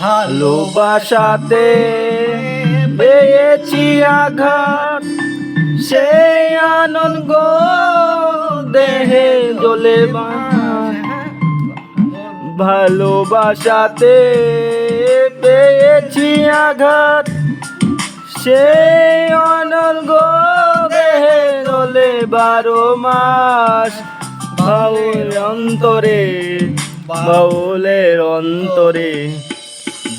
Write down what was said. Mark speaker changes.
Speaker 1: ভালোবাসাতে পেয়েছি আঘাত, সেই আনন্দ গো দেহে বাঁধ। ভালোবাসাতে পেয়েছি আঘাত, সেই অনর্গ দেহে জ্বলে বারো মাস বাউল অন্তরে, বাউলের অন্তরে